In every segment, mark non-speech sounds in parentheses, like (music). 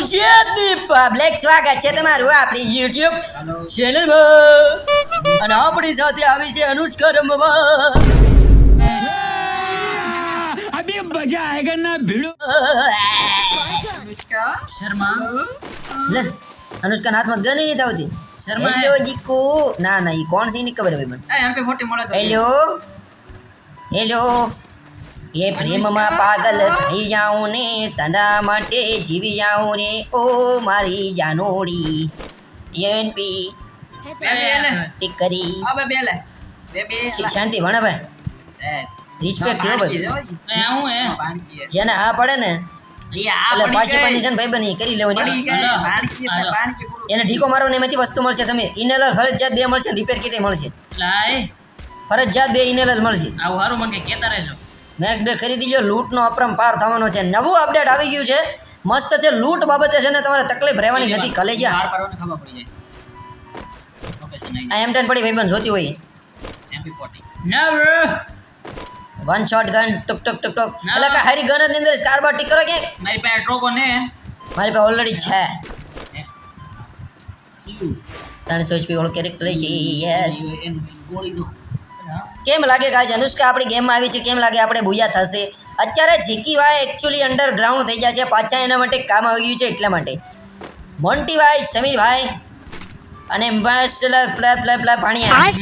હું જયદીપ સ્વાગત છે તમારું આપણી યુટ્યુબ ચેનલમાં અને આપણી સાથે આવી છે અનુષ્કા રમવા હાથમાં ગન નહીં શર્મા હેલો ના ના ઈ કોણ સી ની ખબર હોય હેલો હેલો એ પ્રેમમાં પાગલ થઈ જાઉં ને તના માટે જીવી જાઉં રે. ઓ મારી જાનોડી. એનપી ટીકરી બે બે લે. બે બે શાંતિ ભણે ભાઈ. રિસ્પેક્ટ થયો ભાઈ. એ હું હે જેને હા પડે ને એટલે પાછી પણ પાછી ભાઈ બની કરી લેવાની. એને ઢીકો મારવાની એમાંથી વસ્તુ મળશે તમે ઇનેલર ફરજિયાત બે મળશે રિપેર કિટ મળશે. ફરજિયાત બે ઇનેલર મળશે. આવું હારું મને કે રહેજો. મેક્સ ડે ખરીદી લો લૂંટનો અપરંપાર થવાનો છે. નવું અપડેટ આવી ગયું છે. મસ્ત છે લૂંટ બાબતે છે ને તમારે તકલીફ રહેવાની નથી કલેજા. બાર આ એમ ટેન પડી ભાઈબંધ જોતી હોય. વન શોટ ગન ટુક ટુક ટુક ટુક. એટલે કે હારી ગનની અંદર સ્કારબાર ટીક કરો કે? મારી પાસે ટ્રોકો ને. મારી પાસે ઓલરેડી છે. ક્યુ ત્રણસો એચપી વાળો કેરેક્ટર લઈ જઈએ યસ ગોળી જો કેમ લાગે ગાઈસ અનુષ્કા આપણી ગેમમાં આવી છે. કેમ લાગે? આપણે ભૂયા થશે. અત્યારે જીકી ભાઈ એકચ્યુઅલી અંડરગ્રાઉન્ડ થઈ ગયા છે. પાછા એના માટે કામ આવી ગયું છે એટલા માટે. મોન્ટીભાઈ સમીરભાઈ અને બસ પેલા પેલા પેલા ભાણિયા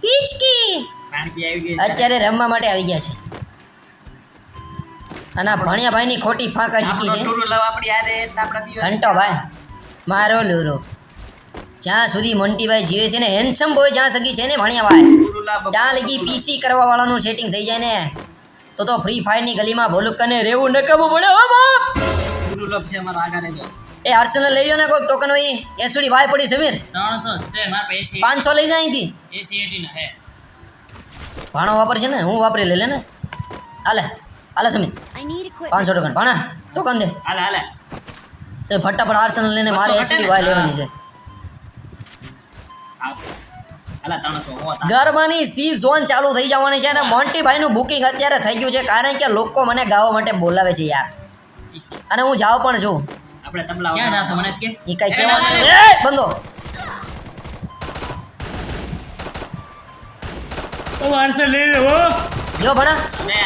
પીચકી. બાણકી આવી ગઈ અત્યારે રમવા માટે આવી ગયા છે. અને ભણિયા ભાઈની ખોટી ફાંકા જીતી છે. ઘંટો ભાઈ. મારો લૂરો. જ્યાં સુધી મોન્ટીભાઈ જીવે છે ને હેન્ડસમ બોય જ્યાં સગી છે ને ભાણિયા ભાઈ જ્યાં લગી પીસી કરવા વાળાનું સેટિંગ થઈ જાય ને તો તો ફ્રી ફાયરની ગલીમાં ભોલુકને રહેવું નકામું પડે હો બાપ! છે અમારા આગળ એ આર્સેનલ લઈ લો ને કોઈ ટોકન હોય એસડી વાય પડી સમીર ત્રણસો છે મારા પાસે એસી પાંચસો લઈ જાય અહીંથી. એસી ના હે ભાણો વાપરશે ને હું વાપરી લે લે ને. હાલે હાલે સમીર I need equipment. પાંચસો ટોકન ભાણા ટોકન દે. હાલે હાલે. ફટાફટ આર્સેનલ લઈને મારે એસડી વાય લેવાની છે. ગરબાની સી ઝોન ચાલુ થઈ જવાની છે અને મોન્ટીભાઈનું બુકિંગ અત્યારે થઈ ગયું છે કારણ કે લોકો મને ગાવા માટે બોલાવે છે યાર. અને હું જાઉં પણ છું. આપણે તબલા ક્યાં જાશો મને કે? એ કઈ એ કહેવાનું ના, નહીં. એ, બંધો. ઓ વારસે લઈ લો જો ભણા. લે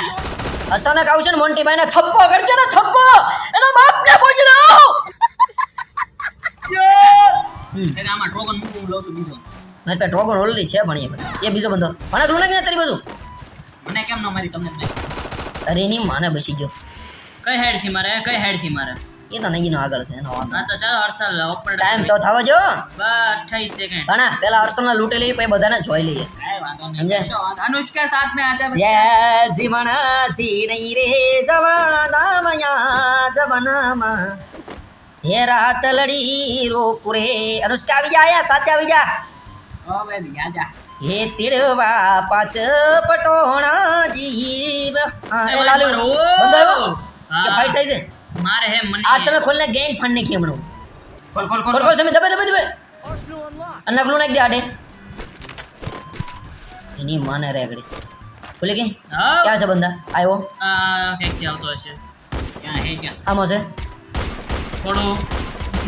અચાનક આવશે ને મોન્ટીભાઈ ને થપ્પો કરજે ને થપ્પો! એના બાપને બોલી દો એટલે આમાં ટોકન મૂકું હું લઉં છું બીજો મારી પાસે ડ્રોગન ઓલરેડી છે ભણીએ ભાઈ એ બીજો બંધો ભણા તું ને તારી બધું મને કેમ ન મારી તમને જ નહીં અરે એની માને બસી ગયો કઈ હાઈડ થી મારે કઈ હાઈડ થી મારે એ તો નહીં આગળ છે એનો વાંધો હા તો ચાલો હર્ષલ ઓપન ટાઈમ તો થવો જો અઠાઈસ સેકન્ડ ભણા પેલા અર્સનને લૂંટી લઈએ પછી બધાને જોઈ લઈએ કાંઈ વાંધો નહીં સમજે શો, અનુષ્કા સાથ में आजा बच्चा યે જીવણા સી નહીં રે સવણામયા સવનામાં હે રાત લડી રોપુરે અનુષ્કા આવી જા આયા સાથે આવી જા. ઓ બે બિયા જા. હે તિરવા પાછ પટોણા જીવ. આ લાલુ બંધાયો કે ફાઈટ થઈ છે? મારે હે મને આ સમય ખોલને ગેન ફંડ ને કેમણો ખોલ ખોલ ખોલ ખોલ સમય દબે દબે દબે અનકલું નાખ દે આડે. એની માને રે આગળ. બોલે કે? ક્યાં છે બંદા આવ્યો એક જે આવતો હશે? ક્યાં હે ક્યાં? આમો છે? થોડું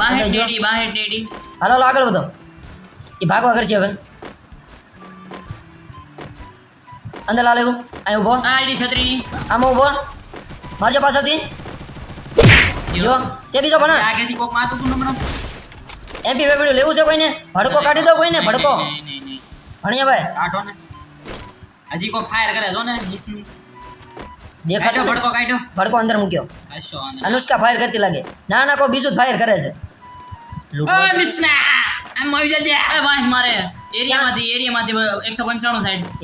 બાહે ટેડી બાહે ટેડી. હાલો આગળ વધો. એ ભાગવા કરશે હવે. અંદર લાલ એવું. અહીં ઊભો. આ આઈડી છત્રી આમાં ઊભો. મારજો પાછળથી. જો. છે બીજો પણ. આગેથી કોક માતું તું હમણાં? એમપી વેપીડું લેવું છે કોઈને? ભડકો કાઢી દો કોઈને ભડકો. ભણીએ. ભાઈ. કાઢો ને. હજી કોક ફાયર કરે જો ને વિષ્ણુ દેખાતું ભડકો કાઢો. ભડકો અંદર મૂક્યો. અનુષ્કા ફાયર કરતી લાગે. ના ના કોઈ બીજું ફાયર કરે છે.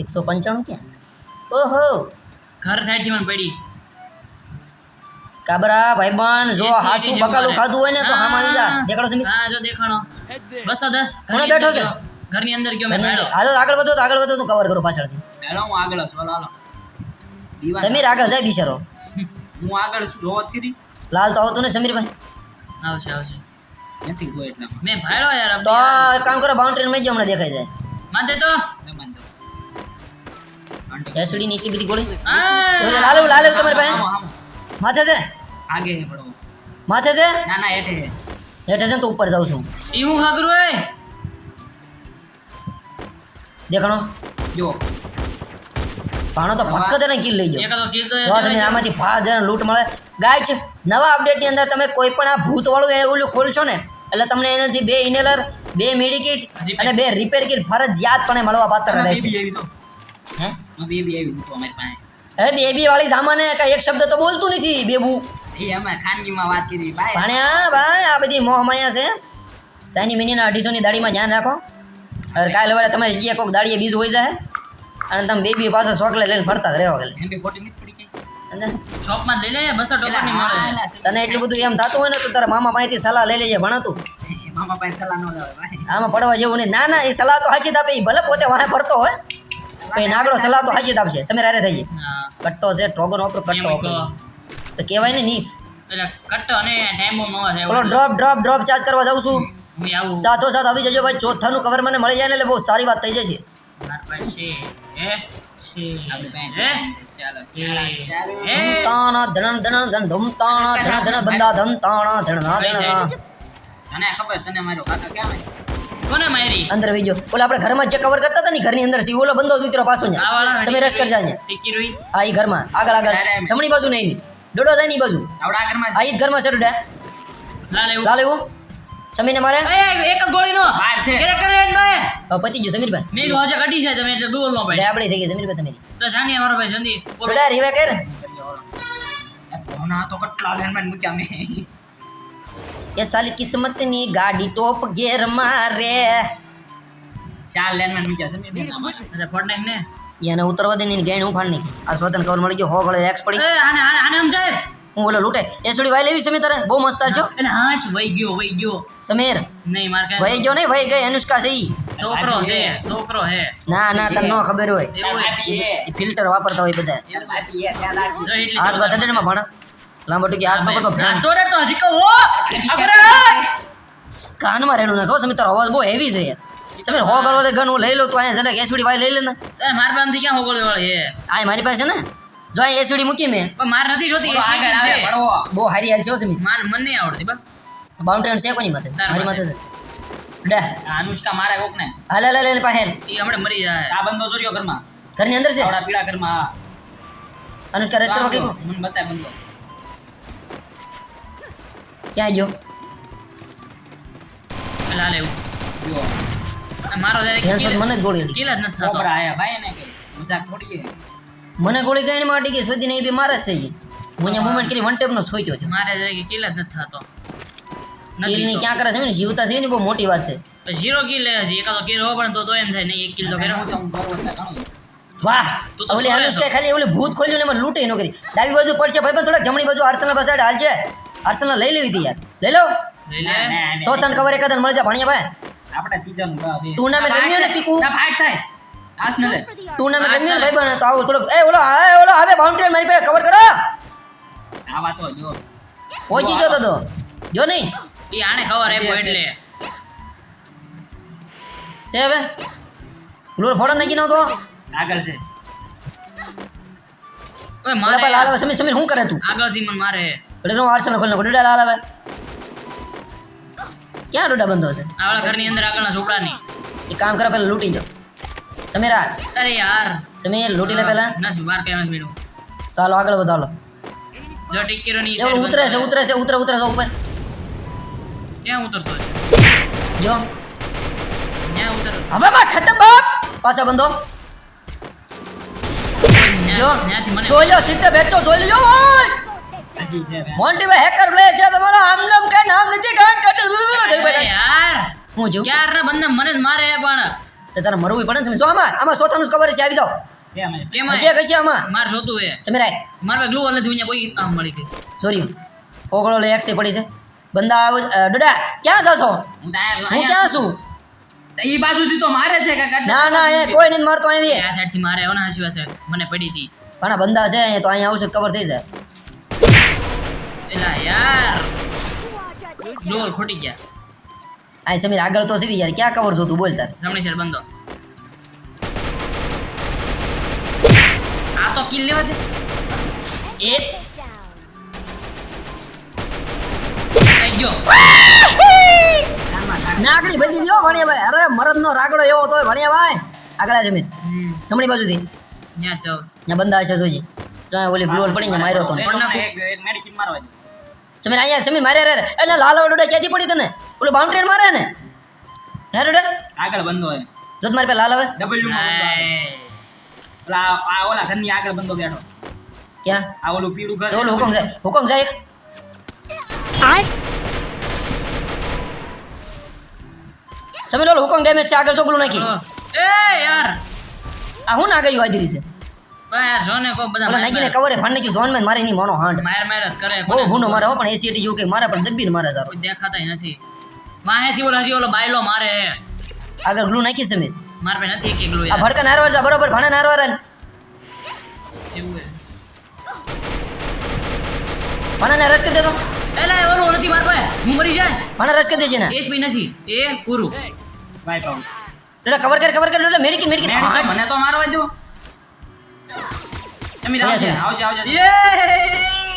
એકસો પંચાણું ક્યાં ઓહો. ઘર સાઈડથી મને પડી. કાબરા ભાઈબંધ જો હાસુ બકાલું ખાધું હોય ને તો હામ આવી જા. દેખાડો સમી હા જો દેખાણો. બસો કોણે બેઠો છે? ઘરની અંદર ગયો મેં હાલો. આગળ વધો તો આગળ વધો તો કવર કરો પાછળથી. હેલો હું આગળ છું. હાલો હાલો. દીવાન. સમીર આગળ જાય બિચારો. હું આગળ છું જોવત કરી લાલ તો આવતું ને સમીરભાઈ. આવશે આવશે. નથી ગયો એટલામાં. મેં ભાડો યાર તો એક કામ કરો બાઉન્ડ્રી મેં હમણાં દેખાય જાય. માથે તો. ન એસડી ની એટલી બધી ગોળી. લાલ લાલુ તમારી પાસે. માથે છે? આગે હે પડવો. માથે છે? ના ના હેઠે હેઠે છે તો ઉપર જાઉં છું. ઈ હું ખાગરું એ દેખાણો. જો. ભાણો તો ફક્ત એને કિલ લઈ તો જો તમે આમાંથી ફાજ જણ લૂંટ મળે. ગાય છે નવા અપડેટની અંદર તમે કોઈ પણ આ ભૂતવાળું એ ઓલું ખોલશો ને એટલે તમને એનાથી બે ઇનેલર બે મેડિકિટ અને બે રિપેર કિટ ફરજિયાતપણે મળવા પાત્ર રહેશે. હે? બેબી હવે વાળી સામાને કાંઈ એક શબ્દ તો બોલતું નથી બેબુ. ખાનગીમાં વાત કરી. ભાઈ. ભાઈ આ બધી મોહમાયા છે. સાની મિનીના અઢીસોની દાડીમાં ધ્યાન રાખો. હવે કાલે વડે તમારી જગ્યાએ કોઈક દાડીએ બીજું હોય જાય. અને તમે બેબી પાસે ચોકલેટ લઈને ફરતા જ રહેવા ગયેલા. એમ બી ખોટી નથી પડી ગઈ શોપમાં લઈ લે બસો ટોકરની મળે. તને એટલું બધું એમ થતું હોય ને તો તારા મામા પાસેથી સલાહ લઈ લેજે ભણાતું. મામા પાસે સલાહ ન લેવાય ભાઈ. આમાં પડવા જેવું નહીં. ના ના એ સલાહ તો હાચી આપે. એ ભલે પોતે વાહે પડતો હોય કઈ નાગડો સલાહ તો હાચી આપશે. તમે રારે થઈ જાય કટ્ટો છે ટ્રોગન ઓપર કટ્ટો તો કહેવાય ને નીસ. એટલે કટ્ટો અને ટાઈમ બહુ નવા થાય ડ્રોપ ડ્રોપ ડ્રોપ ચાર્જ કરવા જાઉં છું. સાથો સાથ આવી જજો ભાઈ. ચોથાનું કવર મને મળી જાય ને એટલે બહુ સારી વાત થઈ જશે માર પાસે હે? છે આપણી હે? પાસે ચાલો ચાલો ચાલો. હે? તાણા ધણ ધણ ધણ ધમ તાણા ધણ ધણ બંદા ધન તાણા ધણ ના ધણ તને ખબર તને મારો કાકા ક્યાં હોય? કોને મારી? અંદર વહી ગયો. ઓલા આપણે ઘરમાં જે કવર કરતા હતા ને ઘરની અંદર સી ઓલો બંધો ઉતરો પાછો ને તમે રસ કરજા ને ઘરમાં. આગળ આગળ. જમણી બાજુ નહીં. ડોડો થાયની બાજુ. આ ઘરમાં છે ડોડા. લાલ એવું? એવું મારે? એ એક ગોળીનો. છે. કેરેક્ટર એન્ડ ભાઈ. પતી ગયું સમીરભાઈ મેં કીધું હજે કટી છે તમે એટલે બોલનો નો ભાઈ આપણી થઈ ગઈ સમીરભાઈ તમારી. તો સાની મારો ભાઈ જલ્દી બોલો. રીવે કર. ભોના તો કેટલા ધ્યાનમાં મૂક્યા મે. એ સાલી કિસ્મતની ગાડી ટોપ ગેર મારે. ચાર મૂક્યા છે મેં બેના મારા. અચ્છા ફોર્ટનાઇટ ને? એને ઉતરવા દે ને ગેણ ઉફાડ નહીં. આ સ્વતન કવર મળી ગયો? હો ગળે એક્સ પડી. એ આને આને આને સમજાય? હું બોલો લૂટે. એ છોડી વાય લેવી સમીર તારે બહુ મસ્ત છો. અને હાશ વઈ ગયો વઈ ગયો. સમીર? નહીં માર વહી કાંઈ ગયો નહીં? વહી ગઈ અનુષ્કા છે ઈ. છોકરો છે છોકરો હે ના ના તને ન ખબર હોય. એ. ફિલ્ટર વાપરતા હોય બધા. હાથ બાદમાં ભણા. લાંબો ટૂંકી હાથ પકડતો આ તો રે તો હજી કહો અગર કાનમાં રેડું કહો સમીર તારો અવાજ બહુ હેવી છે યાર. સમીર હો ગળો ગન હું લઈ લઉં તો અહીંયા છે ને એસવીડી વાય લઈ લે ને. એ માર ક્યાં હો વાળી હે આ મારી પાસે ને? જો અહીંયા એસવીડી મૂકી મેં. પણ માર નથી જોતી ઓલો આગળ આવે, છે ભણવો. બહુ હારી હાલ છે હો સમીર માર મને નહીં આવડતી બસ. બાઉન્ડ્રી છે કોની માથે? તારા મારી માથે. માથે. છે. ડે આ અનુષ્કા મારે કોક ને. હાલ હાલ હાલ હાલ પાસે એ હમણાં મરી જાય. આ બંદો જોર્યો ઘરમાં. ઘરની અંદર છે? આવડા પીળા ઘરમાં અનુષ્કા રેસ્ટ કરવા કઈ મને બતાય બંદો. ક્યાં ગયો? એટલે હાલે એવું. જો આ મારો ધ્યાન કિલ સાથ મને જ ગોળી અડી કિલ જ નથી થતો. કોબરા આયા ભાઈ ને કઈ. મજાક થોડી હે. મને ગોળી કઈ માં અડી ગઈ સુધી નહીં બી મારે જ છે. હું અહીંયા મુવમેન્ટ કરી વન ટેપ નો છોક્યો છે. મારે જરા કિલ જ નથી થતો. કિલની ક્યાં કરે છે ને જીવતા છે ને બહુ મોટી વાત છે. ઝીરો કિલ લે હજી એકાદો કિલ હોવો પણ તો તો એમ થાય નહીં એક કિલ તો કર્યો હું હું. વાહ તું તો ઓલી અનુષ્કા ખાલી ઓલી ભૂત ખોલ્યું ને એમાં લૂંટી ન કરી ડાબી બાજુ પડશે ભાઈ પણ થોડા જમણી બાજુ આર્સેનલ પાસે હાલ છે. આર્સેનલ લઈ લેવી હતી યાર. લઈ લો. સોતન કવર એકાદન મળી જા ભણ્યા ભાઈ. આપણે ટીચર ટુર્નામેન્ટ રમ્યો ને પીકુ? ના, ફાઇટ થાય ન લે. ટુર્નામેન્ટ રમ્યો ભાઈ બને તો આવો થોડો એ ઓલો એ ઓલો હવે બાઉન્ડ્રી મારી પાસે કવર કરો. આ વાતો જો. પહોંચી ગયો તો જો નહીં. એ આને ખબર આપ્યો એટલે. છે હવે? લૂર ફોટો નાખી નહોતો આગળ છે. ઓય મારે લાલ આવે સમીર સમીર શું કરે તું? આગળથી મને મારે. એટલે નો આર્સેનલ ખોલ નાખો ડોડા લાલ આવે. ક્યાં ડોડા બંધો છે? આવડા ઘરની અંદર આગળના છોકરાની એ કામ કરે પેલા લૂંટી જાઓ. સમીરા અરે યાર. સમીર લૂટી લે પહેલા. ના જુવાર નથી મેળવું તો હાલો આગળ વધો હાલો. જો ટીકીરોની ની એવું ઉતરે છે ઉતરે છે ઉતરે ઉતરે છે ઉપર. ક્યાં ઉતરતો છે? જો. ક્યાં ઉતર હવે બા ખતમ બાપ. પાછા બંધો. જો. ત્યાંથી સીટ બેચો લો ઓય મોન્ટી ભાઈ. હેકર પ્લે છે તમારો આમ નામ કઈ નામ નથી ગાંઠ કાઢે યાર. હું જો ક્યારના બંને મને જ મારે પણ. તે તારે મરવું પડે ને સમીર. આમાં આમાં સોથાનું ખબર છે આવી જાઓ. છે અમે. કેમાં હજી કઈ છે. આમાં. માર જોતું હે સમીરાય મારે ગ્લુ વાલે દુનિયા કોઈ આમ મળી ગઈ. જોર્યું ઓગળો લે એક્સી પડી છે. બંદા આવ ડોડા ક્યાં જશો? હું તો આયા- હું ક્યાં છું? ઈ બાજુથી તો મારે છે કાકા. ના ના એ કોઈ નથી મારતો અહીં આ સાઈડથી મારે સાઈડ મને પડી હતી પણ બંદા છે અહીંયા તો અહીંયા આવશે કવર થઈ જાય. એલા યાર. ડોર ખોટી ગયા. આ સમીર આગળ તો સીધી યાર ક્યાં કવર છો તું બોલ તાર. જમણી સાઈડ બંધો આ તો કિલ લેવા દે. એ નાકડી બધી દો ભણિયા ભાઈ અરે મરદનો રાગડો એવો તો ભણિયા ભાઈ આગળ જમીન. જમણી બાજુથી. ત્યાં જાવ ત્યાં બંધા હશે જોજી. ત્યાં ઓલી ગ્લોલ પડીને માર્યો તો સમીર અહીંયા સમીર મારે રે એટલે લાલ ડોડા ક્યાંથી પડી તને? ઓલું બાઉન્ડ્રી મારે ને? હે ડોડા આગળ બંધો હોય. જો મારી પાસે લાલ આવે? ડબલ્યુ બંધો ઓલા આ- ઓલા ઘરની આગળ બંધો બેઠો. ક્યાં? આ ઓલું પીળું ઘર ઓલો હુકમ જાય હુકમ જાય એક. સમીર લો હુકમ ડેમેજ છે આગળ ચોકલું નાખી. એ યાર. આ હું ના ગયું હાજરી છે? ભાઈ યાર જો ને કો બધા નાખીને કવરે ફાંડ નાખ્યું ઝોનમાં મારે નહીં માનો હાંડ. માર માર કરે. બહુ ભૂંડો મારે હો પણ એસીટી જો કે મારે પણ દબ્બીને મારે સારો દેખાતાય નથી. વાહેથી ઓલો હજી ઓલો બાયલો મારે. આગળ ગ્લુ નાખી મેં. માર પે નથી કે ગ્લુ આ ભડકા નારવાર જા બરોબર ભાણા નારવાર આન. એવું હે ભાણાને રસ કરી દેતો એલા એ ઓલું નથી માર પાસે હું મરી જાઈશ. ભાણા રસ કરી દેજે ને. એસપી નથી. એ પૂરું વાઈપ આઉટ એટલે કવર કર કવર કર એટલે મેડિકિન મેડિકિન. મને તો મારવા દો. એમી સમીર. આવજે આવજે. બસી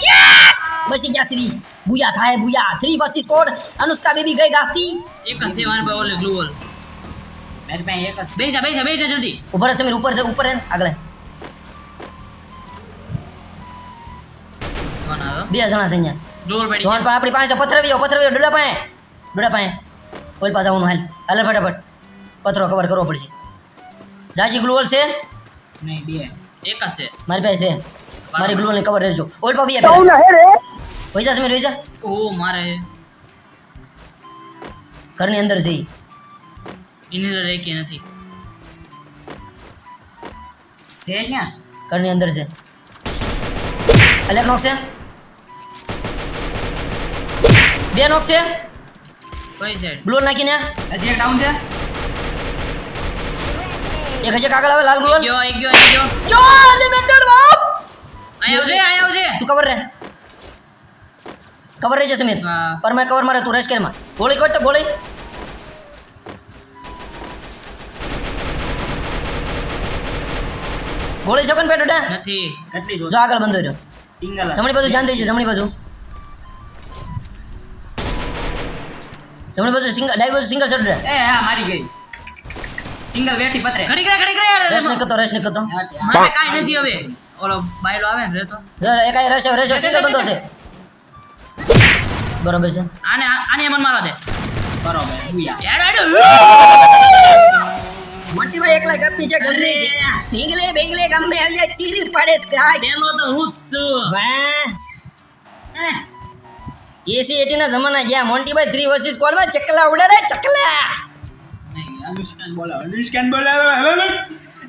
ગયા શ્રી બુયા થાય booyah three versus squad Anushka baby ગઈ ગાસ્તી એક જ છે માર પાસે ઓલે ગ્લુઅલ મારી પાસે એક જ છે. બેસા બેસા બેસા જલ્દી ઉપર જ સમીર ઉપર છે, ઉપર હે ને, આગળ ફોન આવ્યો બે જણા છે અહીંયા ડોર પડી સોન પણ આપણી પાસે પથરવીઓ પથરવીઓ ડોડા પાસે ડોડા પાસે ઓલ પાસે આવવાનું હાલ હાલ ફટાફટ પથરો કવર કરવો પડશે જાજી ગ્લુઅલ છે નહીં બે એક જ છે મારી પાસે છે મારી ગ્લુઅલ ને કવર રહેજો ઓલ પા બે પૈસા સમીર પૈસા ઓ મારે. ઘરની અંદર જઈ. એની અંદર ઇન્હેલર કે નથી. છે ક્યાં ઘરની અંદર છે. અલે નોક છે. બે નોક છે. કઈ સાઈડ ગ્લોલ નાખીને. હજી એક ડાઉન છે? એક હજી કાગળ આવે લાલ ગ્લોલ ગયો એક ગયો એક ગયો. જો એલિમેન્ટર બાપ. આયો છે આયો છે તું કવર રે કવર રહેશે સમીર પર મેં કવર મારે તું રેસ કરીમાં ગોળી કોટ તો ગોળી. ગોળી શકન પેટ ઉડા નથી કેટલી જો આગળ બંધ રહ્યો. સિંગલ જમણી બાજુ ધ્યાન દઈ છે જમણી બાજુ. જમણી બાજુ સિંગલ ડાઈ બાજુ સિંગલ શોટ રે એ હા મારી ગઈ. સિંગલ વેટી પતરે ઘડી ઘડી ઘડી યાર રેશ ને કતો રેશ ને કતો મારે કાઈ નથી હવે. ઓલો બાયલો આવે ને રેતો. એ કાઈ રેશ રેશ સિંગલ બંધો છે. બરોબર છે. આને આને મન મારવા દે. બરોબર બુયા આડો મોટી ભાઈ એકલા ગપ્પી છે ગમે ઢીંગલે બેંગલે ગમે આવ્યા ચીરી પડે સ્ક્રાચ પેલો તો હું જ છું. વાહ એસી એટી ના જમાના ગયા. મોન્ટીભાઈ થ્રી વર્સિસ કોલમાં ચકલા ઉડે રે ચકલા અનુષ્કાન બોલાવો. અનુષ્કાન બોલાવો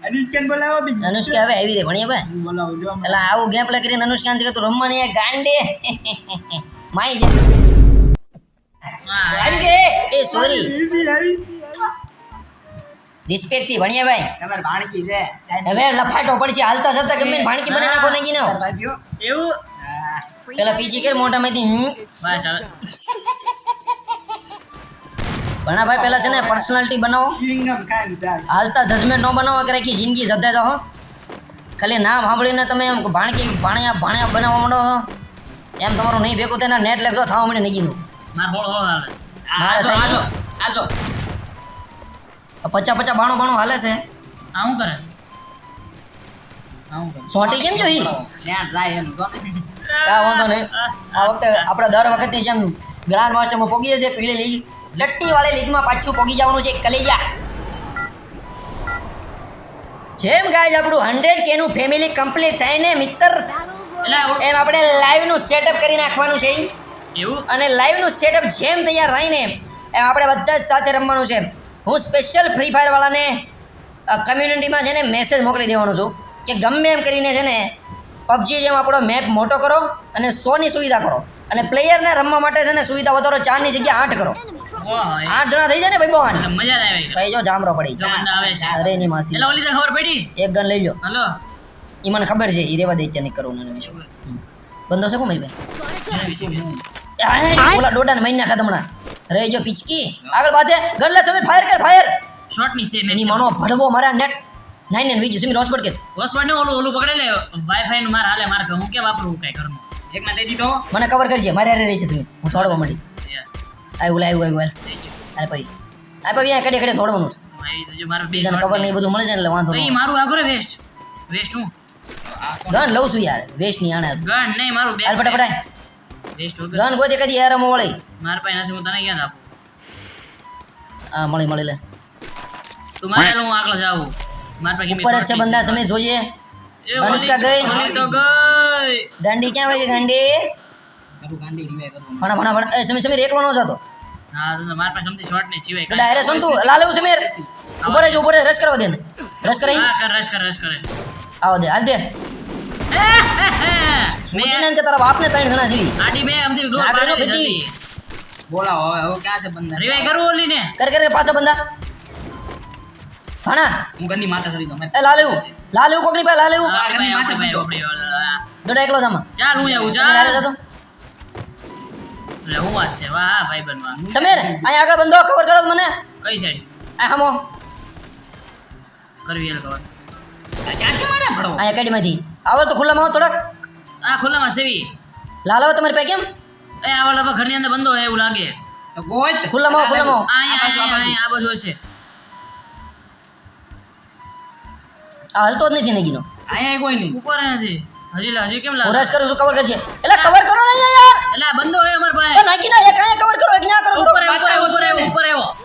અનુષ્કાન બોલાવો બી અનુષ્કા હવે આવી રે ભણી ભાઈ. બોલાવો જો. એટલે આવું ગેમ પ્લે કરીને અનુષ્કાનથી તો રમવાની એ ગાંડે. (laughs) માઈ છે. આવી ગઈ. એ સોરી. રિસ્પેક્ટથી ભણીએ ભાઈ. તમાર ભાણકી છે. હવે લફાટો પડશે. હાલતા જતા ગમે ભાણકી બને નાખો નહીં ના એવું? પેલા પીસી કે મોઢામાંથી હું. બસ હવે. ભણા ભાઈ પેલા છે ને પર્સનાલિટી બનાવો. હાલતા જજમેન્ટ ન બનાવો કે રાખી જિંદગી જતા જાઓ ખાલી નામ સાંભળીને તમે એમ ભાણકી ભાણ્યા ભાણ્યા બનાવવા માંડો છો. એમ તમારું નહીં ભેગું થઈને નેટ લેખજો થવા માંડે નગીનું માર હોળ હોળ હાલે. મારે આજો પચા પચા બાણું બાણું હાલે છે. આવું કરે? સોટી કેમ જોઈ આ વાંધો નહીં. આ વખતે આપણે દર વખતની જેમ ગ્રાન્ડ માસ્ટરમાં પોગીએ છીએ પીળી લીગ લટ્ટી વાળી લીગમાં પાછું પોગી જવાનું છે કલેજા. જેમ ગાય આપણું હંડ્રેડ કેનું ફેમિલી કમ્પ્લીટ થઈને મિત્ર એમ આપણે લાઈવનું સેટઅપ કરી નાખવાનું છે એવું? અને લાઈવનું સેટઅપ જેમ તૈયાર રહીને એમ આપણે બધા જ સાથે રમવાનું છે. હું સ્પેશિયલ ફ્રી ફાયર વાળાને કમ્યુનિટીમાં છે ને મેસેજ મોકલી દેવાનો છું કે ગમે એમ કરીને છે ને પબજી જેમ આપણો મેપ મોટો કરો અને સોની સુવિધા કરો. અને પ્લેયરને રમવા માટે છે ને સુવિધા વધારો ચારની જગ્યાએ આઠ કરો. આઠ જણા થઈ જાય ને ભાઈ બહુ મજા આવે. ભાઈ જો જામરો પડી. આવે છે. અરે ની માસી. ઓલી ખબર પડી? એક ગન લઈ લો હલો. એ મને ખબર છે એ રેવા દે કરવું એના વિશે બંધો છે કોણ ભાઈ આ, ઓલા ડોડાને મારી નાખ્યા હમણાં. રહી જો પિચકી. આગળ બાધે ગરલે સમીર ફાયર કર ફાયર શોર્ટની છે મેની મનો ભડવો મારા નેટ નાઈન નાઈન વીજી સમીર હોસ્પિટલ કે હોસ્પિટલ ને ઓલું ઓલું પકડે લે. વાઈફાઈ નું મારા હાલે માર હું કે વાપરું કઈ કરું એક માં લઈ દીધો. મને કવર કરજે. મારે હારે રહી છે સમીર. હું થોડવા મળી આવ્યું આવ્યું આવ્યું ગયું. ભાઈ આ ભાઈ કડે કડે થોડવાનું છે. ભાઈ તો જો મારો બે બીજાને ખબર નહીં બધું મળે છે ને એટલે વાંધો તો નહીં મારું આગળ વેસ્ટ. વેસ્ટ હું? ગન લઉં છું યાર વેસ્ટની આણે. ગન નહીં મારું બે હાલ ફટાફટ વેસ્ટ વગર. ગન ગોતે કદી યાર મો વળી. માર પાસે નથી હું તને ક્યાં આપું? આ મળી મળી લે. તું મારે હું આગળ જાઉં. મારા પાસે ઉપર છે બંદા સમય જોઈએ. અનુષ્કા ગઈ? તો ગઈ. ગાંડી ક્યાં હોય છે ગાંડી? કરું ગાંડી રિવાય કરું ભણા ભણા ભણા. એ સમય સમય એકલો નો જતો. હા તો માર પાસે સમજી શોટ ને જીવે ગડા અરે શું તું લાલ સમીર. ઉપર જ ઉપર રસ કરવા દે ને રસ કરાઈ હા કર રશ કર રશ કરે આવો દે. હાલ તારા બાપને ત્રણ જણા જેવી. આડી મેં અમથી ડોર આગળ નો પાડેલી ભેદી. હતી બોલાવો હવે હવે ક્યાં છે બંદા રિવાય કરું ઓલી ને કર કર પાછા બંદા ભણા. હું કરી દઉં એ કોકની પાસે ભાઈ. દોડા એકલો જામાં ચાલ હું આવું તમે હારે જતો. એટલે હું વાત છે વાહ ભાઈ બનવા. સમીર આગળ બંધો કવર કરો મને. કઈ સાઈડ આ હામો. કરવી કવર ક્યાંથી મારે ભણો અહીંયા એકેડમીમાંથી આવો તો ખુલ્લામાં આવો થોડાક. આ ખુલ્લામાં સેવી લાલ આવે તમારી પાસે કેમ? એ આવડ હવે ઘરની અંદર બંધો હોય એવું લાગે. ગોત. ખુલ્લામાં આવો ખુલ્લામાં આવો આ અહીંયા અહીંયા, અહીંયા, આ બાજુ હશે. આ હલતો જ નથી નગીનો. અહીંયા કોઈ નહીં. ઉપર નથી. હજી લા- હજી કેમ લાગે? ઉરાશ કરું છું કવર કરજે. એટલે કવર કરો ને અહીંયા યાર. એટલે બંધો હોય અમાર પાસે. નાખી ના એક અહીંયા કવર કરો એક કરો કરો. ઉપર આવ્યો, ઉપર આવ્યો, ઉપર આવ્યો,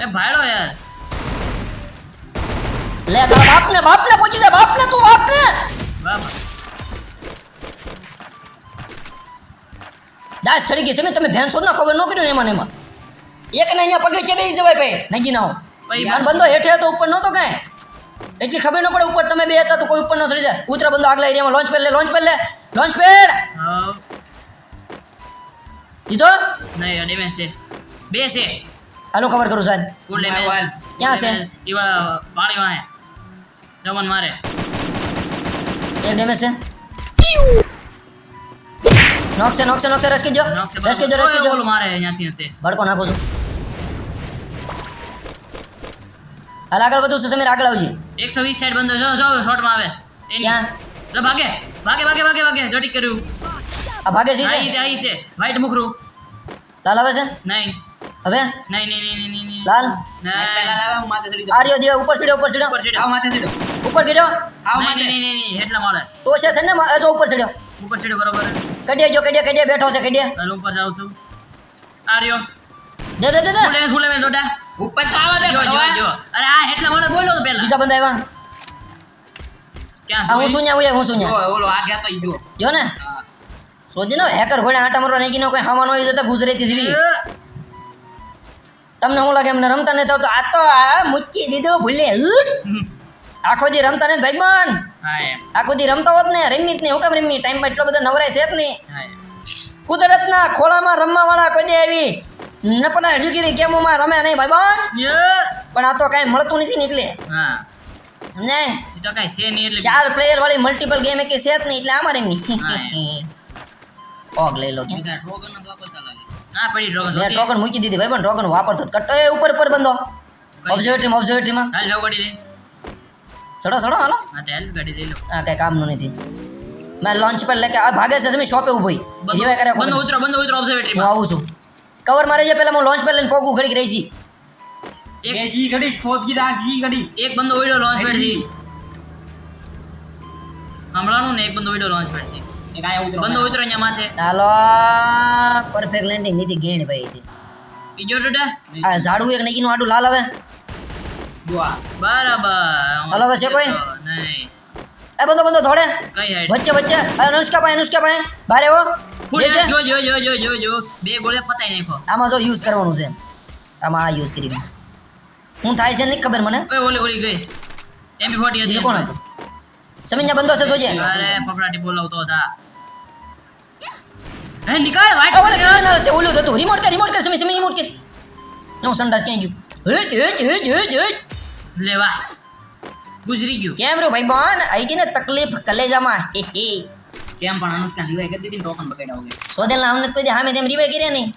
એ ભાડો યાર. લે તારા બાપને બાપને પહોંચી જાય બાપને તું બાપને બાપા દાસ સડી ગઈ છે મેં તમે ભેંસો ના કવર ન કર્યું ને એમાં ને એમાં એક ને અહીંયા પગે ચડી જવાય ભાઈ નાગી ના ભાઈ, અને બંધો હેઠે હતો ઉપર નહોતો કાંઈ એટલી ખબર ન પડે ઉપર તમે બે હતા તો કોઈ ઉપર ન ચડી જાય ઉતરા બંધો આગલા એરિયામાં લોન્ચ પેડ લે લોન્ચ પેડ લે લોન્ચ પેડ હવ. દીધો નહીં ડેમેજ છે બે છે હાલો કવર કરું સાહેબ ફૂલ ડેમેજ વાલ. ક્યાં છે? ઈ વાળા પાણી વાહે જમન મારે એક ડેમેજ છે નોક છે નોક છે નોક છે રસ કીજો નોક છે રસ કીજો રસ બરાબર. કીજો ઓલું મારે અહીંયાથી હતે ભડકો નાખું છું હાલ આગળ વધુ છું સમીર આગળ આવજે એકસો વીસ સાઈડ બંધો જો જો શોર્ટમાં આવે છે. એની. ક્યાં જો ભાગે ભાગે ભાગે ભાગે ભાગે જટી કર્યું આ ભાગે છે આઈ તે આઈ તે વ્હાઈટ મુખરું લાલ આવે છે નહીં હવે? નહીં નહીં નહીં નહીં લાલ? માથે ચડી આર્યો દે ઉપર ચડ્યો ઉપર ચડ્યો. ઉપર ચડ્યો. આવ માથે ચડ્યો. ઉપર ગયો આવ નહીં નહીં નહીં નહીં હેઠલા માળે. ટોશે છે ને જો ઉપર ચડ્યો. ઉપર ચડ્યો બરોબર. કડીએ જો કડીએ કડીએ બેઠો છે કડીએ હાલ ઉપર જાઉં છું. આર્યો. રહ્યો દે દે દે. દે ફૂલે ફૂલે મે ડોડા ઉપર તો આવા દે જો જો જો. અરે આ હેઠલા માળે બોલો તો પહેલા. બીજા બંદા આવ્યા ક્યાં હું શું હું હું ન્યા ઓલો આ ગયા તો ઈ જો જો ને. સોજી નો હેકર ઘોડા આટા મારવા નહીં કોઈ હાવાનો હોય જતા ગુજરાતી જેવી તમને શું લાગે એમને રમતા નહીં તો આ તો આ મૂકી દીધો ભૂલે. આખો દી રમતા નહીં ભાઈ હા આખો દી રમતા હોત ને રમી જ નહીં હું કેમ રમી ટાઈમ એટલો બધો નવરાય છે જ નહીં કુદરતના ખોળામાં રમવા વાળા કોઈ દે આવી ન ઢીકડી કેમોમાં રમે નહીં ભાઈ યે. પણ આ તો કાંઈ મળતું નથી ને? એટલે સમજાય ચાર પ્લેયર વાળી મલ્ટિપલ ગેમ કે છે જ નહીં એટલે આમાં રમી. હા, (laughs) ઓગ લઈ લો હા પડી ડ્રોગન મેં ટોકન મૂકી દીધી ભાઈ પણ ડ્રોગન વાપરતો. કટ. એ ઉપર ઉપર બંધો. ઓબ્ઝર્વેટરીમાં ઓબ્ઝર્વેટરીમાં હાલ જાવ ગાડી લઈ સડો સડો હાલો. હા તે ગાડી લઈ લો. હા કઈ કામનું નથી. મેં લોન્ચ પર લેકે આ ભાગે છે સમી શોપે ઊભી રિવાય કરે બંધો હું ઉતરો બંધો ઉતરો ઓબ્ઝર્વેટરી આવું છું. કવર મારી જાય પહેલા હું લોન્ચ પર લઈને પોગું ઘડી રહી છી એક બેસી ઘડી ખોબજી રાખજી ઘડી એક બંધો ઉડ્યો લોન્ચ પરથી હમણાંનું ને એક બંધો ઉડ્યો લોન્ચ પરથી આયા ઉતરો ઉતરો માથે. હાલો પરફેક્ટ લેન્ડિંગ નીતિ ગેણ ભાઈ હતી. બીજો ડોડા આ ઝાડુ એક નગીનું આડું લાલ આવે. જો બરાબર. હાલો, છે કોઈ? નહીં. એ બંધો બંધો ધોડે કઈ હેડ વચ્ચે વચ્ચે. અરે અનુષ્કા ભાઈ અનુષ્કા ભાઈ. બારે ઓ જો જો જો જો જો જો. બે ગોળે પતાઈ નાખો. આમાં જો યુઝ કરવાનું છે. આમાં આ યુઝ કરી. હું થાય છે નહીં ખબર મને. ઓલી ઓલી ગઈ. એમપી ફોર્ટી હતી કોણ હતો? સમીન્યા બંધો છે જોજે. અરે પપડાટી બોલાવતો હતા. હે નિકાળ વાઈટ આ ઓલે છે ઓલું હતું. રિમોટ કર રિમોટ કર સમી સમી રિમોટ કર. હું સંડાસ ક્યાં ગયું? હેટ હેટ હેટ હેટ લે વાહ. ગુજરી ગયું. કેમ રો ભાઈ બોન આઈ ગઈ ને તકલીફ કલેજામાં. હે હે. કેમ પણ અનુષ્કા રિવાય કરી દીધી ટોકન બગાડ્યા વગર? સોદેલ ના અમને કોઈ દી હામે તેમ રિવાઈ કર્યા નહીં.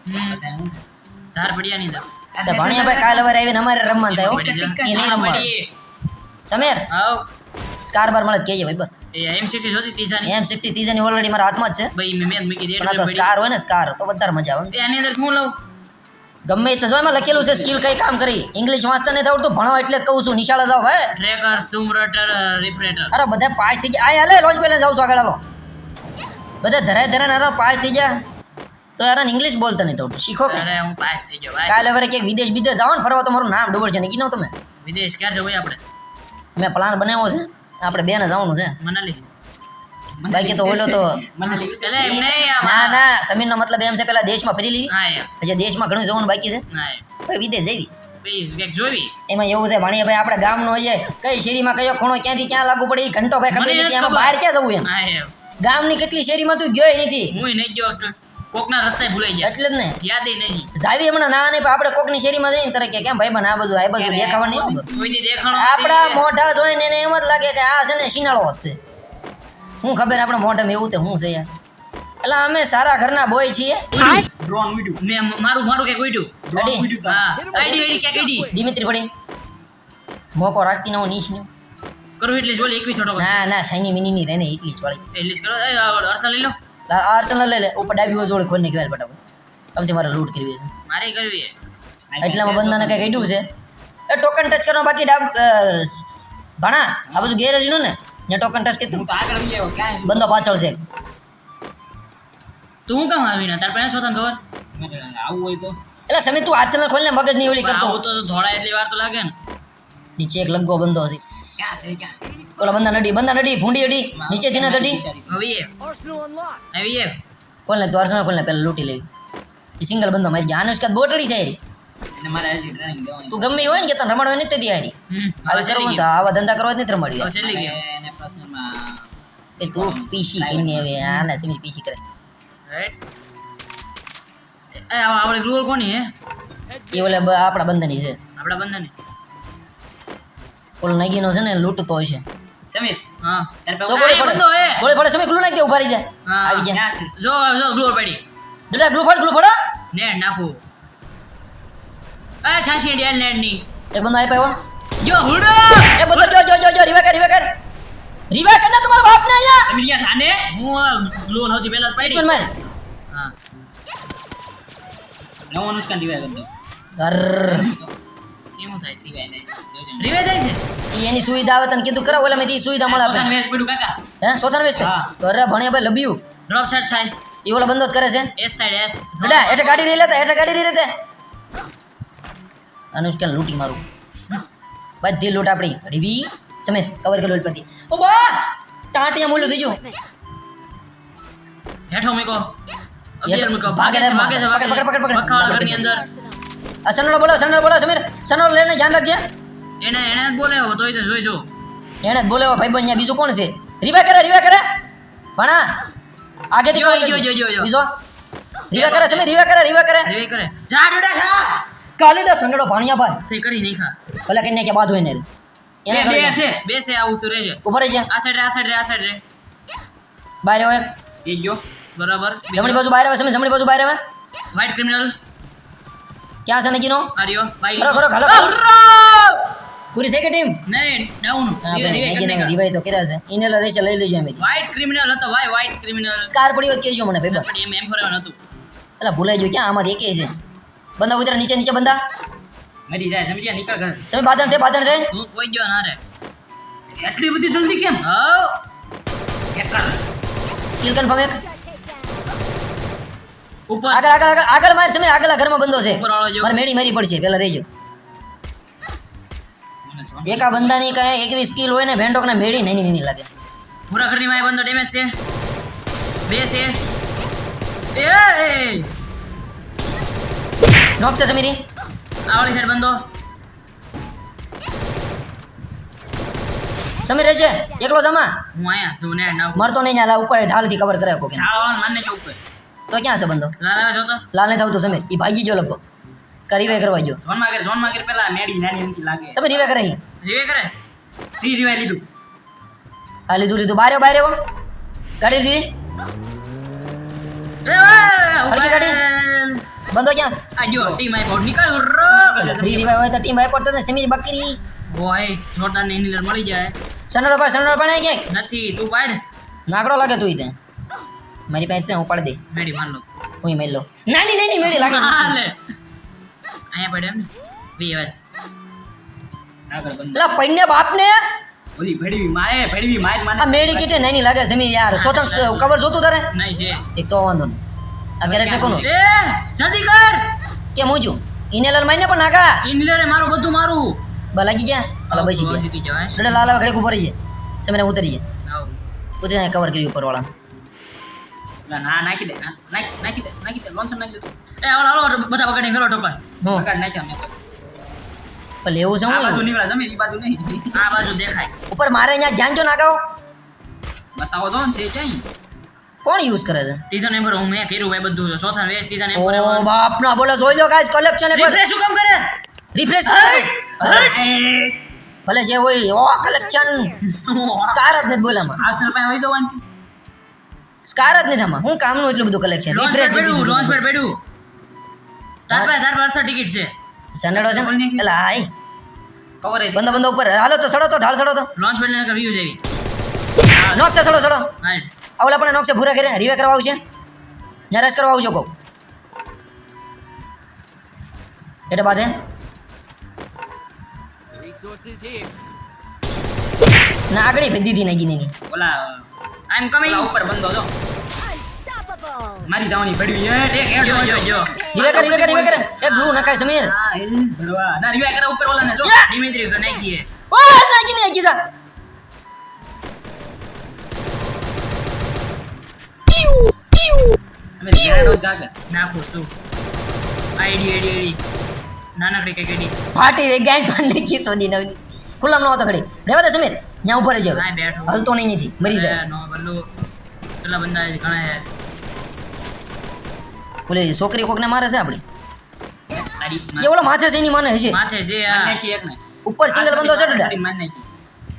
ધાર પડ્યા નહીં ધાર. તો ભણ્યા ભાઈ કાલ હવે આવીને અમારે રમવાનું થાય. એ નહીં રમવાનું. સમીર. હાવ સ્કાર બાર મળે કહેજે ભાઈ બસ. એમ સિક્સટી જોતી ત્રીસાની એમ સિક્સટી ત્રીજાની ઓલરેડી મારા હાથમાં જ છે. ભાઈ મેં મેં મૂકી આ તો સ્કાર હોય ને સ્કાર તો વધારે મજા આવે. એની અંદર હું લઉં? ગમે તે જો એમાં લખેલું છે સ્કિલ કઈ કામ કરી. ઇંગ્લિશ વાંચતા નથી આવડતું ભણો એટલે જ કહું છું નિશાળા જાવ ભાઈ ટ્રેકર સુમરટર રિફ્રેટર અરે બધા પાસ થઈ ગયા. આ હાલે લોન્ચ પહેલા જાવ છું આગળ હાલો. બધા ધરાય ધરાય અરે પાસ થઈ ગયા. તો યાર ઇંગ્લિશ બોલતા નહીં આવડતું. શીખો કે. અરે હું પાસ થઈ ગયો ભાઈ. કાલે વરે ક્યાંક વિદેશ વિદેશ જાઓ ને ફરવા તો મારું નામ ડબલ છે ને કીધું તમે. વિદેશ ક્યારે જવું આપણે? મેં પ્લાન બનાવ્યો છે. આપણે બેને જવાનું છે. મનાલી. બાકી તો ઓલો તો એટલે એમ નહીં આ ના સમીર નો મતલબ એમ છે પેલા દેશમાં ફરી લીધી પછી દેશમાં ઘણું જવાનું બાકી છે. પછી વિદેશ જોવી. એમાં એવું છે ભણીએ ભાઈ આપણે ગામનો છે કઈ શેરીમાં કયો ખૂણો ક્યાંથી ક્યાં લાગુ પડે એ ઘંટો ભાઈ ખબર નથી. આમાં બહાર ક્યાં જવું એમ? ગામની કેટલી શેરીમાં તું ગયો નથી. હું નહીં ગયો કોકના રસ્તે ભૂલાઈ જાય. એટલે જ ને. યાદ નહીં. જાવી હમણાં ના નહીં આપણે કોકની શેરીમાં જઈને તરકે કેમ ભાઈ બન આ બધું આ બધું દેખાવા નહીં કોઈની દેખાણો આપણા મોઢા જોઈને એને એમ જ લાગે કે આ છે ને શિનાળો જ છે. હું ખબર આપણે મોઢામાં એવું તે હું છે યાર? એટલે અમે સારા ઘરના બોય છીએ. ડ્રોન ઉડ્યું. મે મારું મારું કે ઉડ્યું? અડી. હા. આઈડી આઈડી કે આઈડી દિમિત્રી પડી. મોકો રાખતી ન હું નીશ ન્યુ. કરું એટલે જોલી એકવીસ છોટો ના ના શાઇની મિની ને એટલી જ વાળી. એટલી જ કરો અરસા લઈ લો. આર્સેનલ લઈ લે ઉપર ડાબી બાજુ જોડે ખોલને કહેવાય ફટાફટ. આમથી મારે લૂટ કરવી છે. મારે કરવી છે. એટલામાં બંદાને કંઈક કહ્યું છે? એ ટોકન ટચ કરવા બાકી ડાબ ભણા આ બધું ગેરેજનું ને? ને ટોકન ટચ કીધું? બંધો પાછળ છે. તું હું કામ આવી ના તાર પહેલા છો તને ખબર? આવું હોય તો. એટલે સમી તું આર્સેનલ ખોલીને મગજ નહીં ઓલી કરતો. હું તો થોડા એટલી વાર તો લાગે ને. નીચે એક લગ્ગો બંધો છે. ક્યાં છે ક્યાં? ઓલા બંદા નડી બંદા નડી ભૂંડી અડી નીચેથી ના તડી આવી એ આવી એ ખોલને તું કોલ ને પેલા લૂટી લેવી એ સિંગલ બંદો મારી ગયા આનુષ્કા બોટડી છે હારી. એને મારે હજી ટ્રેનિંગ દેવાની તું ગમે હોય ને કે તને રમાડવા નથી તે હારી. હમ શરૂ તો આવા ધંધા કરવા જ નથી રમાડી હવે છેલ્લી એને પ્રશ્નમાં કે તું પીસી કરીને હવે આને સમી પીસી કરે. રાઈટ એ આ આપણે ગ્રુવર કોની હે? એ ઓલે આપણા બંધાની છે. આપણા બંધની. ઓલો નગીનો છે ને લૂંટતો હોય છે. સમીર. હા. સો ગોળી બંધો હે. ગોળી પડે સમય ગ્લુ નાખી ઊભા રહી આવી ક્યાં જો જો ગ્લુઅર પડી. બેટા ગ્લુ ફોડ ગ્લુ ફોડો નેટ નાખું. એ છાસી નેટની. એક બંદો પાયો જો હુડો. એ બંદો જો જો જો જો રીવા કર રીવા કર. રીવા કર ના તમારા બાપ ને સમીર થાને. હું ગ્લુઅર સૌથી પહેલા જ પણ માર. હા. નવો અનુષ્કાન ડિવાય કરી દો અર. એવું થાય સિવાય નહીં. રીવે જાય છે? ઈ એની સુવિધા આવે તને કીધું કરાવ ઓલા મેથી સુવિધા મળે આપણે મેચ પડું કાકા. હે સોથાન વેચ છે? અરે ભણે ભાઈ લબ્યું ડ્રોપ છટ થાય. ઈ ઓલા બંદો કરે છે? S side S. બેટા એટલે ગાડી રહી લેતા એટલે ગાડી રહી લેતા. અનુષ્કા લૂંટી મારું? બધી લૂંટ આપણી. રીવી તમે કવર કરો પતિ. ઓ બા ટાટિયા મૂલ્ય થઈ ગયું. હેઠો મેકો. એ અગિયાર મૂકો. ભાગે છે ભાગે છે પકડ, પકડ, પકડ, પકડ. ઘરની અંદર. આ સનોડો બોલો સનોડો બોલો સમીર. સનોડો લઈને ધ્યાન રાખજે. એને એને જ બોલે હવે તોય તો જોઈજો. એને જ બોલે ભાઈ બંધ બીજું કોણ છે? રીવા કરે રીવા કરે. ભણા આગેથી cover જો, જો, જો. બીજો? રીવા કરે સમીર રીવા કરે રીવા કરે. રીવે કરે. જા ડોડા જા. દા સનોડો ભાણિયા ભાઈ. તે કરી નહીં ખા ભલે કે ને કે બાદ હોય ને. એને બે કરી છે. બે છે આવું શું રહેજે. ઊભો છે આ સાઈડ આ સાઈડ આ સાઈડ રે. બહાર હોય એ ગયો. બરાબર. જમણી બાજુ બહાર આવે સમીર જમણી બાજુ બહાર આવે. વ્હાઈટ ક્રિમિનલ ક્યાં છે નકીનો આર્યો બાઈ ખરો ખરો ખાલો પૂરી થઈ ગઈ ટીમ? નહીં ડાઉન. રીવાય તો કર્યા છે. ઇનેલર રહેશે લઈ લેજો એમ વ્હાઈટ ક્રિમિનલ હતો ભાઈ વ્હાઈટ ક્રિમિનલ સ્કાર પડી હોય તો મને ભાઈ પણ એમ એમ ફોરેવન હતું. એટલે ભૂલાઈ ગયું ક્યાં? આમાંથી એકે છે. બંદા ઉતરા નીચે નીચે બંદા. મરી જાય યાર નીકળ ઘર. સમીર બાદણ છે બાદણ છે. હું કોઈ ગયો ના રે. એટલી બધી જલ્દી કેમ? હા એક કિલ કન્ફર્મ એક. ઉપર. આગળ આગળ આગળ આગળ માર સમય આગળ ઘરમાં બંધો છે. મારે મેડી મારી પડશે પેલા રહેજો મને. એકા બંદાની કઈ એકવી સ્કિલ હોય ને ભેંડોક ને મેડી નહીં નહીં લાગે. પૂરા ઘરની માય બંદો ડેમેજ છે. બે છે. એ નોક છે સમીરી આવળી સાઈડ બંદો સમીર રહેજે એકલો જમા. હું અહીંયા છું ને મરતો નહીં ન્યા ઉપર ઢાલથી કવર કરે કોકે ઢાલ માનને કે ઉપર. તો ક્યાં છે બંધો? લાલ આવે છો તો. લાલ નહીં થતું સમીર એ ભાગી ગયો લગભગ. કરી વે કરવા ગયો. ઝોનમાં કર ઝોનમાં કર પેલા મેડી નાની એમથી લાગે. સમીર રીવે કરે અહીં. રીવે કરે? છે ફ્રી રિવાય લીધું. આ લીધું લીધું. બારે બારે હો. ગાડી લીધી? એ વાહ, હળકી ઉપર. ગાડી. બંધો ક્યાં છે? આ જો ટીમ આઈ બોર્ડ નીકળ રો. ફ્રી રીવાય હોય તો ટીમ ભાઈ પડતો ને સમીર બકરી બોય જોરદાર ને ઇનલર મળી જાય. સનડો પર સનડો પણ ક્યાંક નથી તું પાડ નાકડો લાગે તું ત્યાં. મારી પાસે છે હું પડ દે મેડી માર લો. હું મેલ લો નાની નાની મેડી લાગે. અહીંયા પડે એમ ને. વી વાત આગળ બંધ. એટલે પૈને બાપને? ઓલી ભેડવી માએ ભેડવી માર આ મેડી કેટલી નાની લાગે છે યાર. સ્વતંત્ર કવર જોતું તારે? નહીં છે. એક તો વાંધો નહીં. આ કેરેક્ટર કોનો? એ જલ્દી કર. કેમ હું છું? ઇનેલર માઈને પણ નાખા? ઇનેલરે મારું બધું મારું. બા લાગી ગયા? હાલો બેસી ગયા. એટલે લાલ આવે ઘડીક ઉપર છે સમય ઉતરી આવ. પોતે કવર કર્યું ઉપર વાળા ના નાખી દે નાખી દે નાખી દે લોન્ચર નાખી દે એ હાલો હાલો બધા વગાડી ફેરો ટોકન હું બગાડ નાખ્યા મેં પણ લેવું છે આ બાજુ નીકળા જમે જમીન બાજુ નહીં આ બાજુ દેખાય ઉપર મારે અહીંયા ધ્યાન જો નાખાઓ બતાવો તો છે ક્યાંય કોણ યુઝ કરે છે ત્રીજા નંબર હું મેં કર્યું ભાઈ બધું ચોથા વેસ ત્રીજા ઓ બાપ ના બોલો જોઈ લો ગાઈસ કલેક્શન એકવાર રિફ્રેશ શું કામ કરે રિફ્રેશ ભલે જે હોય ઓ કલેક્શન સ્ટાર જ નથી બોલામાં આર્સેનલ પાસે વહી જવાનું સ્ટાર જ નથી આમાં. હું કામનું એટલું બધું કલેક્શન લોન્ચ રિફ્રેશ પેડ પડ્યું લોન્ચ પેડ પડ્યું તાર પાસે તાર પાસે ટિકિટ છે. સનડો છે ને? એટલે હાય. કવર બંદો બંદો ઉપર. હાલો તો સડો તો ઢાળ સડો તો. લોન્ચ પેડ ને વ્યૂ જેવી નોક સડો સડો. આવલા ઓલા પણ નોક ભૂરા કરે રીવે કરવા આવશે. નરેશ કરવા આવજો કહું. એટલે બાદ હે ના આગળ ભેદી હતી નાગી ગીની ઓલા આઈ એમ કમિંગ ઉપર બંધો જો. મારી જવાની પડવી એ ટેક એ જો જો જો. ધીરે કર ધીરે કર ધીરે કર. એક ગ્લુ નખાય સમીર. હા એ ભરવા ના રિવાય કરે ઉપર ઓલા ને જો દિમિત્રી તો નાખી એ ઓ નાગી નાગી જા. અમે ધ્યાન જાગે નાખું શું? આઈડી આઈડી આઈડી નાનકડી કઈ કેડી ફાટી રે ગાંઠ પણ નાખી સોની નવી. ખુલ્લામ ન હતો ઘડી. રેવા દે સમીર. ત્યાં ઊભો બેઠો. હલતો નહીં નથી મરી જાય. નો બલ્લુ. કેટલા બંદા છે, ઘણા છે. ઓલી છોકરી કોકને મારે છે આપણી. એ ઓલો માથે છે એની માને હશે માથે છે ઉપર સિંગલ બંદો છે ડડા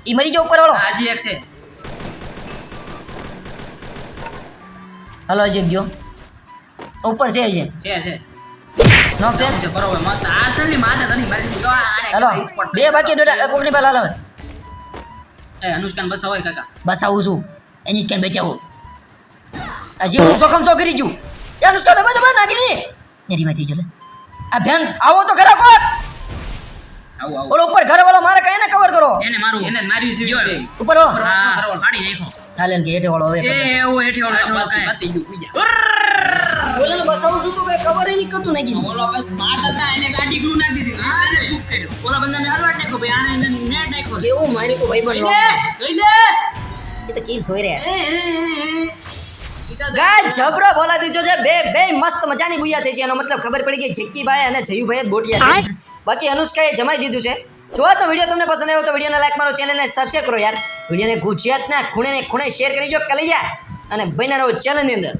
એ મરી ગયો ઉપર વાળો. હાજી એક છે. હલો હજી ગયો. ઉપર છે છે છે છે. નોક છે? બરોબર મસ્ત. માથે મારી આને હલો. બે બાકી ડોડા કોકની પહેલા લાવે એ અનુષ્કાન બસ હોય કાકા. બસ આવું છું. એની સ્કેન બેચાવું. આ જીવનું જોખમ શું કરી ગયું? એ અનુષ્કા દબા દબા દે વાત જો લે. આ ભ્યાન આવો તો ખરા કોક. આવું આવું. ઓલો ઉપર ઘર વાળો મારે કઈ ને કવર કરો. એને મારું. એને મારી છે. જો. ઉપર નાખો ચાલે કે હેઠે વાળો હવે એ એવું હેઠે વાળો. પતી ગયું. બોલે ને બસાવું છું તો કઈ ખબર નહીં કરતું નાખી બોલો બસમાં કરતા એને ગાડી ગ્લુ નાખી દીધી. આને એને કર્યો. બોલા બંદાને હલવાટ નાખ્યો ભાઈ આને એને નેટ નાખ્યો. કેવું મારી તો ભાઈ બન લઈ લે! એ તો કિલ સોઈ રહ્યા. ગાય જબરો બોલા છે બે બે મસ્ત મજાની બુયા થઈ છે એનો મતલબ ખબર પડી ગઈ જેક્કીભાઈ અને જયુભાઈ જ બોટિયા છે. બાકી અનુષ્કાએ જમાઈ દીધું છે. જો તો વીડિયો તમને પસંદ આવ્યો તો વિડીયોને લાઈક મારો ચેનલને સબસ્ક્રાઈબ કરો યાર. વિડીયોને ગુજરાતના ખૂણે ખૂણે શેર કરી જો. કલેજા અને બન્યા રહો ચેનલની અંદર.